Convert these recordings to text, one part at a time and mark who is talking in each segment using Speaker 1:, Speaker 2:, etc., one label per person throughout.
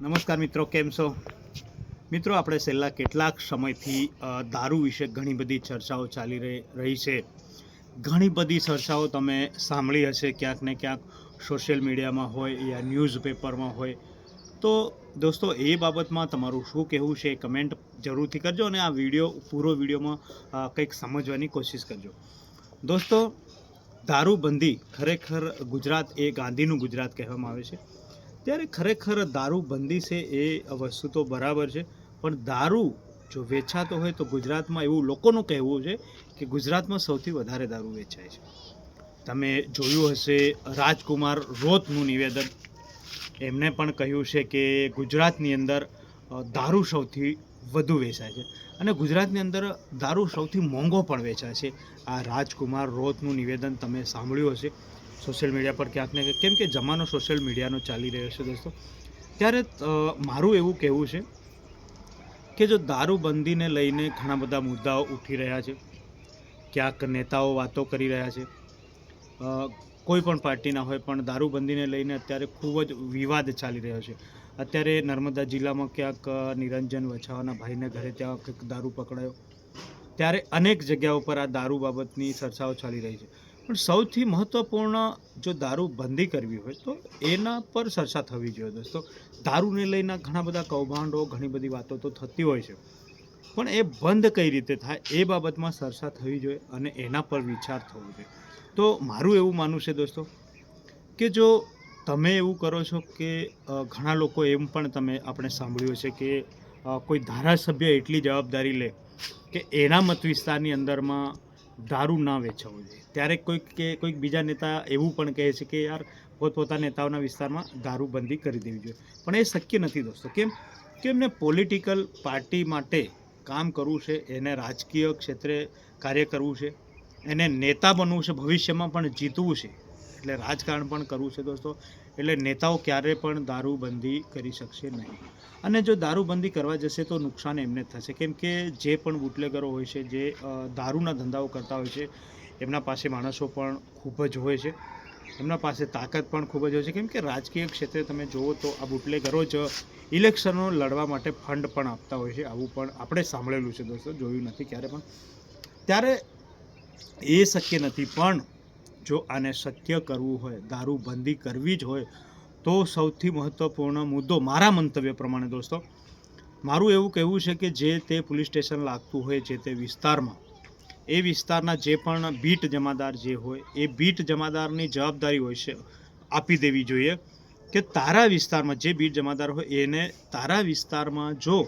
Speaker 1: નમસ્કાર મિત્રો, કેમ છો? મિત્રો, આપણે છેલ્લા કેટલાક સમયથી દારૂ વિશે ઘણી બધી ચર્ચાઓ ચાલી રહી છે. ઘણી બધી ચર્ચાઓ તમે સાંભળી હશે ક્યાંક ને ક્યાંક સોશિયલ મીડિયામાં હોય યા ન્યૂઝપેપરમાં હોય. તો દોસ્તો, એ બાબતમાં તમારું શું કહેવું છે કમેન્ટ જરૂરથી કરજો અને આ વીડિયો, પૂરો વિડીયોમાં કંઈક સમજવાની કોશિશ કરજો. દોસ્તો, દારૂબંધી ખરેખર ગુજરાત એ ગાંધીનું ગુજરાત કહેવામાં આવે છે. ત્યારે ખરેખર દારૂબંધી છે એ વસ્તુ તો બરાબર છે. પણ દારૂ જો વેચાતો હોય તો ગુજરાતમાં એવું લોકોનું કહેવું છે કે ગુજરાતમાં સૌથી વધારે દારૂ વેચાય છે. તમે જોયું હશે રાજકુમાર રોતનું નિવેદન. એમણે પણ કહ્યું છે કે ગુજરાતની અંદર દારૂ સૌથી વધુ વેચાય છે. અને ગુજરાતની અંદર દારૂ સૌથી મોંઘો પણ વેચાય છે. આ રાજકુમાર રોતનું નિવેદન તમે સાંભળ્યું હશે. સોશિયલ મીડિયા પર ક્યાંક ને કેમ કે જમાનો સોશિયલ મીડિયાનો ચાલી રહ્યો છે દોસ્તો. ત્યારે મારું એવું કહેવું છે કે જો દારૂબંધીને લઈને ઘણા બધા મુદ્દાઓ ઉઠી રહ્યા છે, ક્યાંક નેતાઓ વાતો કરી રહ્યા છે કોઈ પણ પાર્ટીના હોય પણ દારૂબંધીને લઈને અત્યારે ખૂબ જ વિવાદ ચાલી રહ્યો છે. અત્યારે નર્મદા જિલ્લામાં ક્યાંક નિરંજન વછાવાના ભાઈને ઘરે ત્યાં કંઈક દારૂ પકડાયો. ત્યારે અનેક જગ્યાઓ પર આ દારૂ બાબતની ચર્ચાઓ ચાલી રહી છે. પણ સૌથી મહત્ત્વપૂર્ણ જો દારૂ બંધી કરવી હોય તો એના પર ચર્ચા થવી જોઈએ દોસ્તો. દારૂને લઈને ઘણા બધા કૌભાંડો, ઘણી બધી વાતો તો થતી હોય છે. પણ એ બંધ કઈ રીતે થાય એ બાબતમાં ચર્ચા થવી જોઈએ અને એના પર વિચાર થવો જોઈએ. તો મારું એવું માનવું છે દોસ્તો કે જો તમે એવું કરો છો કે ઘણા લોકો એમ પણ તમે, આપણે સાંભળ્યું છે કે કોઈ ધારાસભ્ય એટલી જવાબદારી લે કે એના મત વિસ્તારની અંદરમાં દારૂ ના વેચવું જોઈએ. ત્યારે કોઈક કે, કોઈક બીજા નેતા એવું પણ કહે છે કે યાર, પોતપોતાના નેતાઓના વિસ્તારમાં દારૂબંધી કરી દેવી જોઈએ. પણ એ શક્ય નથી દોસ્તો. કેમ? કે એમને પોલિટિકલ પાર્ટી માટે કામ કરવું છે, એને રાજકીય ક્ષેત્રે કાર્ય કરવું છે, એને નેતા બનવું છે, ભવિષ્યમાં પણ જીતવું છે. એટલે રાજકારણ પણ કરવું છે દોસ્તો. એટલે નેતાઓ ક્યારે પણ દારૂબંધી કરી શકશે નહીં. અને જો દારૂબંધી કરવા જશે તો નુકસાન એમને થશે. કેમ કે જે પણ બુટલેગરો હોય છે, જે દારૂના ધંધાઓ કરતા હોય છે, એમના પાસે માણસો પણ ખૂબ જ હોય છે. એમના પાસે તાકાત પણ ખૂબ જ હોય છે. કેમ કે રાજકીય ક્ષેત્રે તમે જુઓ તો આ બુટલેગરો જ ઇલેક્શનો લડવા માટે ફંડ પણ આપતા હોય છે. આવું પણ આપણે સાંભળેલું છે દોસ્તો, જોયું નથી ક્યારે પણ. ત્યારે એ શક્ય નથી. પણ જો આને સત્ય કરવું હોય, દારૂબંધી કરવી જ હોય, તો સૌથી મહત્ત્વપૂર્ણ મુદ્દો મારા મંતવ્ય પ્રમાણે દોસ્તો, મારું એવું કહેવું છે કે જે તે પોલીસ સ્ટેશન લાગતું હોય, જે તે વિસ્તારમાં, એ વિસ્તારના જે પણ બીટ જમાદાર જે હોય, એ બીટ જમાદારની જવાબદારી હોય છે, આપી દેવી જોઈએ કે તારા વિસ્તારમાં જે બીટ જમાદાર હોય, એને તારા વિસ્તારમાં જો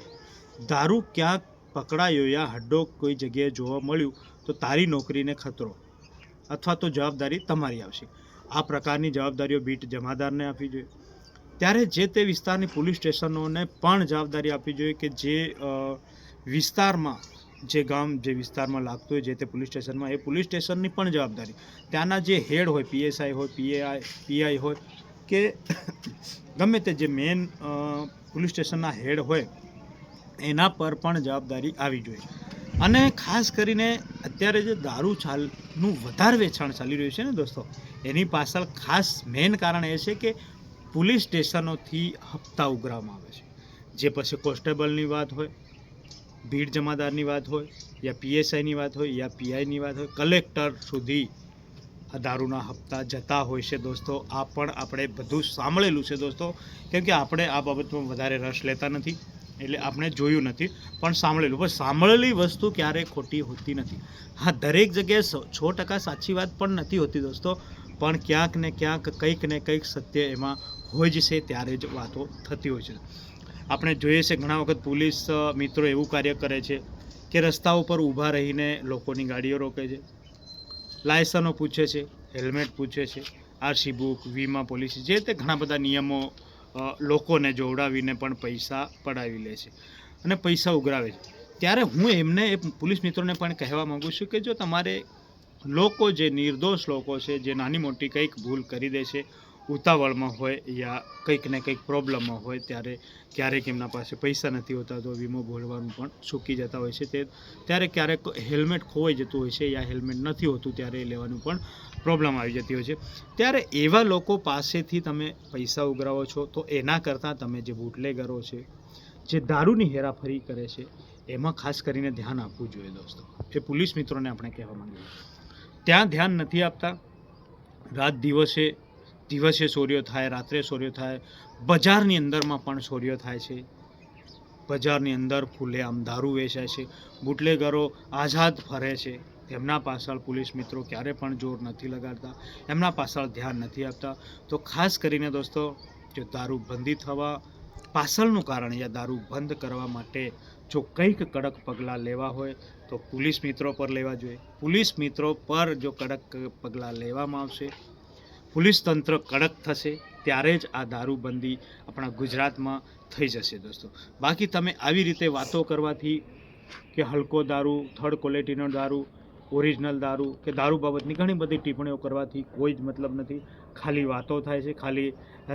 Speaker 1: દારૂ ક્યાંક પકડાયો યા હડ્ડો કોઈ જગ્યાએ જોવા મળ્યું, તો તારી નોકરીને ખતરો. અથવા તો જવાબદારી તમારી આવશે. આ પ્રકારની જવાબદારીઓ બીટ જમાદારને આપવી જોઈએ. ત્યારે જે તે વિસ્તારની પોલીસ સ્ટેશનોને પણ જવાબદારી આપવી જોઈએ કે જે વિસ્તારમાં, જે ગામ, જે વિસ્તારમાં લાગતું હોય જે તે પોલીસ સ્ટેશનમાં, એ પોલીસ સ્ટેશનની પણ જવાબદારી. ત્યાંના જે હેડ હોય, પીએસઆઈ હોય, પીએઆઈ, પીઆઈ હોય, કે ગમે તે જે મેન પોલીસ સ્ટેશનના હેડ હોય, એના પર પણ જવાબદારી આવી જોઈએ. અને ખાસ કરીને અત્યારે જે દારૂ ચાલનું વધારે વેચાણ ચાલી રહ્યું છે ને દોસ્તો, એની પાછળ ખાસ મેઇન કારણ એ છે કે પોલીસ સ્ટેશનોથી હપ્તા ઉઘરાવવામાં આવે છે. જે પછી કોન્સ્ટેબલની વાત હોય, ભીડ જમાદારની વાત હોય, યા પીએસઆઈની વાત હોય, યા પીઆઈની વાત હોય, કલેક્ટર સુધી આ દારૂના હપ્તા જતા હોય છે દોસ્તો. આ પણ આપણે બધું સાંભળેલું છે દોસ્તો. કેમ કે આપણે આ બાબતમાં વધારે રસ લેતા નથી. એટલે આપણે જોયું નથી, પણ સાંભળેલું. પણ સાંભળેલી વસ્તુ ક્યારેય ખોટી હોતી નથી. હા, દરેક જગ્યાએ છ ટકા સાચી વાત પણ નથી હોતી દોસ્તો, પણ ક્યાંક ને ક્યાંક કંઈક ને કંઈક સત્ય એમાં હોય જ છે, ત્યારે જ વાતો થતી હોય છે. આપણે જોઈએ છે, ઘણા વખત પોલીસ મિત્રો એવું કાર્ય કરે છે કે રસ્તા ઉપર ઊભા રહીને લોકોની ગાડીઓ રોકે છે, લાયસન્સો પૂછે છે, હેલ્મેટ પૂછે છે, આરસી બુક, વીમા પોલિસી, જે તે ઘણા બધા નિયમો લોકોને જોવડાવીને પણ પૈસા પડાવી લે છે અને પૈસા ઉઘરાવે છે. ત્યારે હું એમને એ પોલીસ મિત્રોને પણ કહેવા માગું છું કે જો તમારે લોકો જે નિર્દોષ લોકો છે, જે નાની મોટી કંઈક ભૂલ કરી દે છે ઉતાવળમાં હોય યા કંઈક ને કંઈક પ્રોબ્લેમમાં હોય ત્યારે ક્યારેક એમના પાસે પૈસા નથી હોતા તો વીમો ભોળવાનું પણ ચૂકી જતા હોય છે. તે ત્યારે ક્યારેક હેલ્મેટ ખોવાઈ જતું હોય છે યા હેલ્મેટ નથી હોતું ત્યારે એ લેવાનું પણ પ્રોબ્લેમ આવી જતી હોય છે. ત્યારે એવા લોકો પાસેથી તમે પૈસા ઉઘરાવો છો તો એના કરતાં તમે જે બુટલેગરો છે, જે દારૂની હેરાફરી કરે છે, એમાં ખાસ કરીને ધ્યાન આપવું જોઈએ દોસ્તો. એ પોલીસ મિત્રોને આપણે કહેવા માંગીએ ત્યાં ધ્યાન નથી આપતા. રાત દિવસે દિવસે સોર્યો થાય, રાત્રે સોર્યો થાય, બજારની અંદરમાં પણ સોર્યો થાય છે. બજારની અંદર ખુલ્લેઆમ દારૂ વેચાય છે, બુટલેગરો આઝાદ ફરે છે. એમના પાછળ પોલીસ મિત્રો ક્યારે પણ જોર નથી લગાડતા, એમના પાછળ ધ્યાન નથી આપતા. તો ખાસ કરીને દોસ્તો, જો દારૂ બંધી થવા પાછળનું કારણ યા દારૂ બંધ કરવા માટે જો કંઈક કડક પગલાં લેવા હોય, તો પોલીસ મિત્રો પર લેવા જોઈએ. પોલીસ મિત્રો પર જો કડક પગલાં લેવામાં આવશે પોલીસ તંત્ર કડક થશે, ત્યારે જ આ દારૂબંધી આપણા ગુજરાતમાં થઈ જશે દોસ્તો. બાકી તમે આવી રીતે વાતો કરવાથી કે હલકો દારૂ થર્ડ ક્વોલિટીનો દારૂ ઓરિજિનલ દારૂ કે દારૂ બાબતની ઘણી બધી ટિપ્પણીઓ કરવાથી કોઈ જ મતલબ નથી. ખાલી વાતો થાય છે, ખાલી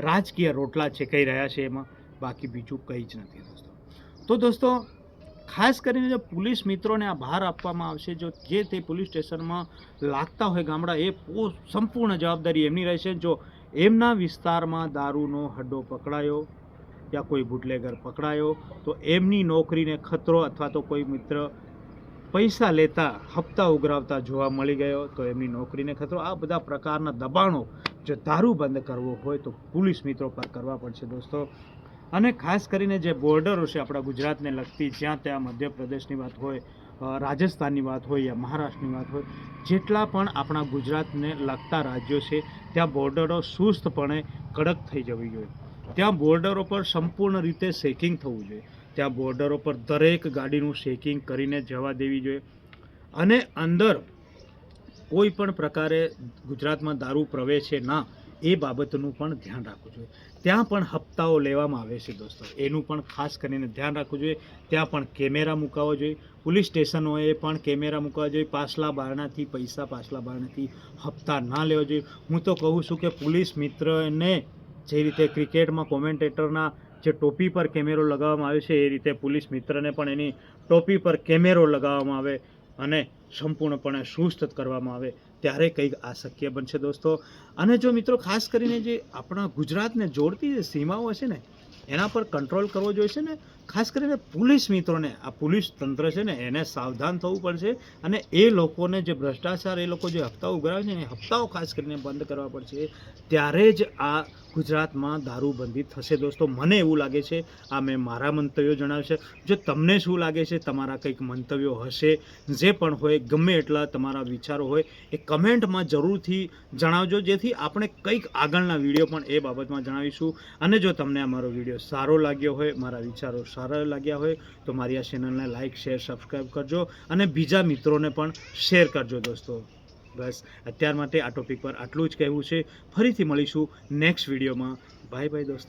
Speaker 1: રાજકીય રોટલા છેકાઈ રહ્યા છે એમાં, બાકી બીજું કંઈ જ નથી દોસ્તો. તો દોસ્તો ખાસ કરીને જો પોલીસ મિત્રોને આ ભાર આપવામાં આવશે, જો જે તે પોલીસ સ્ટેશનમાં લાગતા હોય ગામડા, એ સંપૂર્ણ જવાબદારી એમની રહેશે. જો એમના વિસ્તારમાં દારૂનો હડ્ડો પકડાયો યા કોઈ બુટલેગર પકડાયો, તો એમની નોકરીને ખતરો અથવા તો કોઈ મિત્ર પૈસા લેતા હપ્તા ઉઘરાવતા જોવા મળી ગયો, તો એમની નોકરીને ખતરો. આ બધા પ્રકારના દબાણો જો દારૂ બંધ કરવો હોય તો પોલીસ મિત્રો પર કરવા પડશે દોસ્તો. અને ખાસ કરીને જે બોર્ડરો છે આપણા ગુજરાતને લગતી, જ્યાં ત્યાં મધ્યપ્રદેશની વાત હોય રાજસ્થાનની વાત હોય યા મહારાષ્ટ્રની વાત હોય, જેટલા પણ આપણા ગુજરાતને લગતા રાજ્યો છે, ત્યાં બોર્ડરો સુસ્તપણે કડક થઈ જવી જોઈએ. ત્યાં બોર્ડરો પર સંપૂર્ણ રીતે શેકિંગ થવું જોઈએ. ત્યાં બોર્ડરો પર દરેક ગાડીનું શેકિંગ કરીને જવા દેવી જોઈએ. અને અંદર કોઈ પણ પ્રકારે ગુજરાતમાં દારૂ પ્રવેશે ના એ બાબતનું પણ ધ્યાન રાખવું જોઈએ. ત્યાં પણ હપ્તાઓ લેવામાં આવે છે દોસ્તો. એનું પણ ખાસ કરીને ધ્યાન રાખવું જોઈએ. ત્યાં પણ કેમેરા મુકાવવો જોઈએ. પોલીસ સ્ટેશનોએ પણ કેમેરા મૂકવા જોઈએ. પાછલા બારણાથી, પૈસા પાછલા બારણાથી હપ્તા ના લેવા જોઈએ. હું તો કહું છું કે પોલીસ મિત્રને જે રીતે ક્રિકેટમાં કોમેન્ટેટરના જે ટોપી પર કેમેરો લગાવવામાં આવે છે, એ રીતે પોલીસ મિત્રને પણ એની ટોપી પર કેમેરો લગાવવામાં આવે. અને સંપૂર્ણપણે સુસ્ત કરવામાં આવે ત્યારે કંઈક આ શક્ય બનશે દોસ્તો. અને જો મિત્રો ખાસ કરીને જે આપણા ગુજરાતને જોડતી જે સીમાઓ છે ને, એના પર કંટ્રોલ કરવો જોઈશે ને, ખાસ કરીને પોલીસ મિત્રોને, આ પોલીસ તંત્ર છે ને, એને સાવધાન થવું પડશે અને એ લોકોને જે ભ્રષ્ટાચાર, એ લોકો જે હપ્તાઓ ઉઘરાવે છે ને હપ્તાઓ ખાસ કરીને બંધ કરવા પડશે. ત્યારે જ આ ગુજરાતમાં દારૂબંધી થશે દોસ્તો. મને એવું લાગે છે, આ મેં મારા મંતવ્યો જણાવ્યું છે. જો તમને શું લાગે છે, તમારા કંઈક મંતવ્યો હશે, જે પણ હોય, ગમે એટલા તમારા વિચારો હોય, એ કમેન્ટમાં જરૂરથી જણાવજો. જેથી આપણે કંઈક આગળના વીડિયો પણ એ બાબતમાં જણાવીશું. અને જો તમને અમારો વીડિયો સારો લાગ્યો હોય, મારા વિચારો સારા લાગ્યા હોય, તો મારી આ ચેનલને લાઇક શેર, સબસ્ક્રાઈબ કરજો. અને બીજા મિત્રોને પણ શેર કરજો દોસ્તો. બસ, અત્યાર માટે આ ટોપિક પર આટલું જ કહેવું છે. ફરીથી મળીશું નેક્સ્ટ વિડીયોમાં બાય બાય દોસ્તો.